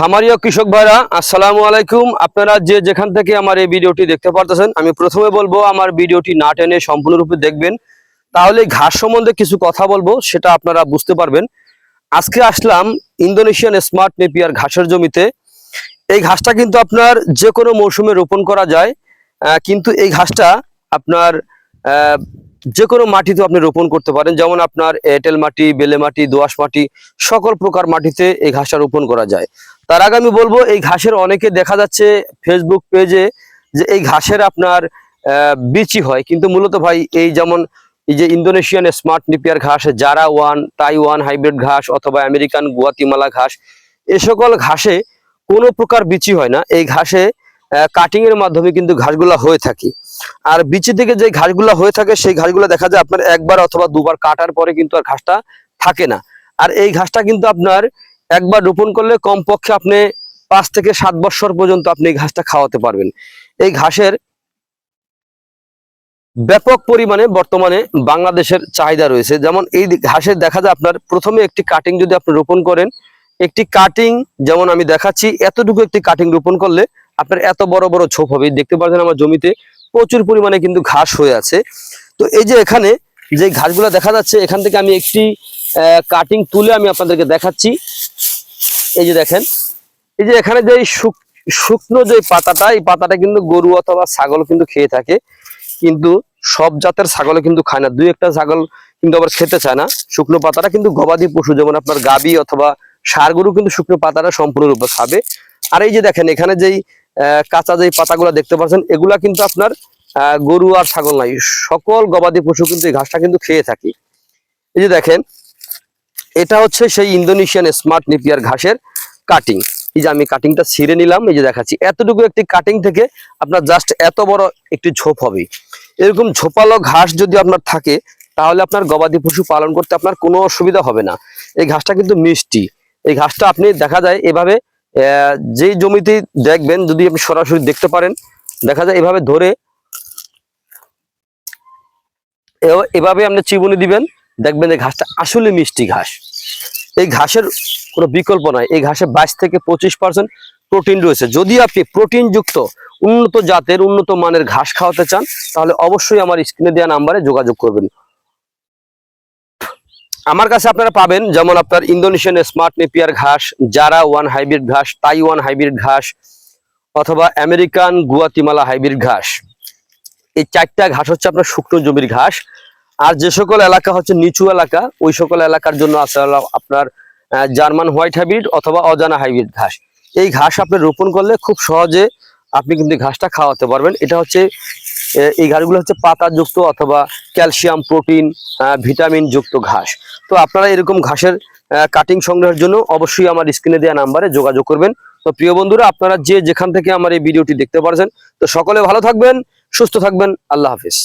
খামারিয়া কৃষক ভাইরা, আসসালামু আলাইকুম। আপনারা যে যেখান থেকে আমার এই ভিডিওটি দেখতে পারতেছেন, আমি প্রথমে বলব, আমার ভিডিওটি না টেনে সম্পূর্ণরূপে দেখবেন। তাহলে ঘাস সম্বন্ধে কিছু কথা বলব, সেটা আপনারা বুঝতে পারবেন। আজকে আসলাম ইন্দোনেশিয়ান স্মার্ট নেপিয়ার ঘাসের জমিতে। এই ঘাসটা কিন্তু আপনার যে কোনো মৌসুমে রোপণ করা যায় কিন্তু এই ঘাসটা আপনার যে কোনো মাটিতেও আপনি রোপণ করতে পারেন, যেমন আপনার এঁটেল মাটি, বেলে মাটি দোআঁশ মাটি, সকল প্রকার মাটিতে এই ঘাসটা রোপণ করা যায়। তার আগে আমি বলব, এই ঘাসের অনেকে দেখা যাচ্ছে ফেসবুক পেজে যে এই ঘাসের আপনার বিচি হয়। কিন্তু মূলত ভাই, এই যেমন এই যে ইন্দোনেশিয়ান স্মার্ট নিপিয়ার ঘাস জারা ওয়ান তাইওয়ান হাইব্রিড ঘাস অথবা আমেরিকান গুয়াতিমালা ঘাস, এ সকল ঘাসে কোনো প্রকার বিচি হয় না। এই ঘাসে কাটিং এর মাধ্যমে কিন্তু ঘাসগুলা হয়ে থাকে। আর বিচি থেকে যে ঘাসগুলা হয়ে থাকে, সেই ঘাসগুলো দেখা যায় আপনার একবার অথবা দুবার কাটার পরে কিন্তু আর ঘাসটা থাকে না। আর এই ঘাসটা কিন্তু আপনার একবার রোপণ করলে কমপক্ষে আপনি পাঁচ থেকে সাত বছর পর্যন্ত আপনি এই ঘাসটা খাওয়াতে পারবেন। এই ঘাসের ব্যাপক পরিমাণে বর্তমানে বাংলাদেশের চাহিদা রয়েছে। যেমন এই ঘাসের দেখা যায় আপনার প্রথমে একটি কাটিং যদি আপনি রোপণ করেন, একটি কাটিং যেমন আমি দেখাচ্ছি, এতটুকু একটি কাটিং রোপণ করলে আপনার এত বড় বড় ছোপ হবে। দেখতে পাচ্ছেন আমার জমিতে প্রচুর পরিমাণে কিন্তু ঘাস হয়ে আছে। তো এই যে এখানে যে ঘাসগুলো দেখা যাচ্ছে, এখান থেকে আমি একটি কাটিং তুলে আমি আপনাদেরকে দেখাচ্ছি। এই যে দেখেন, এই যে এখানে যে শুকনো যে পাতাটা, এই পাতাটা কিন্তু গরু অথবা ছাগল কিন্তু খেয়ে থাকে। কিন্তু সব জাতের ছাগলে কিন্তু খায় না। দুই একটা ছাগল কিন্তু আবার খেতে চায় না। শুকনো পাতাটা কিন্তু গবাদি পশু, যেমন আপনার গাবি অথবা ষাড় গরু কিন্তু শুকনো পাতাটা সম্পূর্ণরূপে খাবে। আর এই যে দেখেন, এখানে যেই কাঁচা যেই পাতাগুলো দেখতে পাচ্ছেন, এগুলা কিন্তু আপনার গরু আর ছাগল নাই। সকল গবাদি পশু কিন্তু এই ঘাসটা কিন্তু খেয়ে থাকি। এই যে দেখেন, এটা হচ্ছে সেই ইন্দোনেশিয়ান স্মার্ট নিপিয়ার ঘাসের কাটিং এই যে আমি কাটিংটা ছিঁড়ে নিলাম, এই যে দেখাচ্ছি। এতটুকু একটি কাটিং থেকে আপনার জাস্ট এত বড় একটি ঝোপ হবে। এরকম ঝোপালো ঘাস যদি আপনার থাকে, তাহলে আপনার গবাদি পশু পালন করতে আপনার কোনো অসুবিধা হবে না। এই ঘাসটা কিন্তু মিষ্টি। এই ঘাসটা আপনি দেখা যায় এভাবে যেই জমিতে দেখবেন, যদি আপনি সরাসরি দেখতে পারেন, দেখা যায় এভাবে ধরে এভাবে আপনি চিবুনি দিবেন, দেখবেন এই ঘাসটা আসলে মিষ্টি ঘাস। এই ঘাসের কোনো বিকল্প নাই। এই ঘাসে বাইশ থেকে পঁচিশ পার্সেন্ট প্রোটিন রয়েছে। যদি আপনি প্রোটিন যুক্ত উন্নত জাতের, উন্নত মানের ঘাস খাওয়াতে চান, তাহলে অবশ্যই আমার স্ক্রিনে দেওয়া নাম্বারে যোগাযোগ করবেন। আমার কাছে আপনারা পাবেন যেমন আপনার ইন্দোনেশিয়ান স্মার্ট নেপিয়ার ঘাস, জারা ওয়ান হাইব্রিড ঘাস, তাইওয়ান হাইব্রিড ঘাস, অথবা আমেরিকান গুয়াতিমালা হাইব্রিড ঘাস। এই চারটা ঘাস হচ্ছে আপনার শুকনো জমির ঘাস। আর যে সকল এলাকা হচ্ছে নিচু এলাকা, ওই সকল এলাকার জন্য আপনার জার্মান হোয়াইট হাইব্রিড অথবা অজানা হাইব্রিড ঘাস। এই ঘাস আপনি রোপণ করলে খুব সহজে আপনি কিন্তু ঘাসটা খাওয়াতে পারবেন। এটা হচ্ছে এই ঘাসগুলো হচ্ছে পাতাযুক্ত অথবা ক্যালসিয়াম, প্রোটিন ভিটামিন যুক্ত ঘাস। তো আপনারা এরকম ঘাসের কাটিং সংগ্রহের জন্য অবশ্যই আমার স্ক্রিনে দেওয়া নাম্বারে যোগাযোগ করবেন। তো প্রিয় বন্ধুরা, আপনারা যে যেখান থেকে আমার এই ভিডিওটি দেখতে পারছেন, তো সকলে ভালো থাকবেন, সুস্থ থাকবেন, আল্লাহ হাফিজ।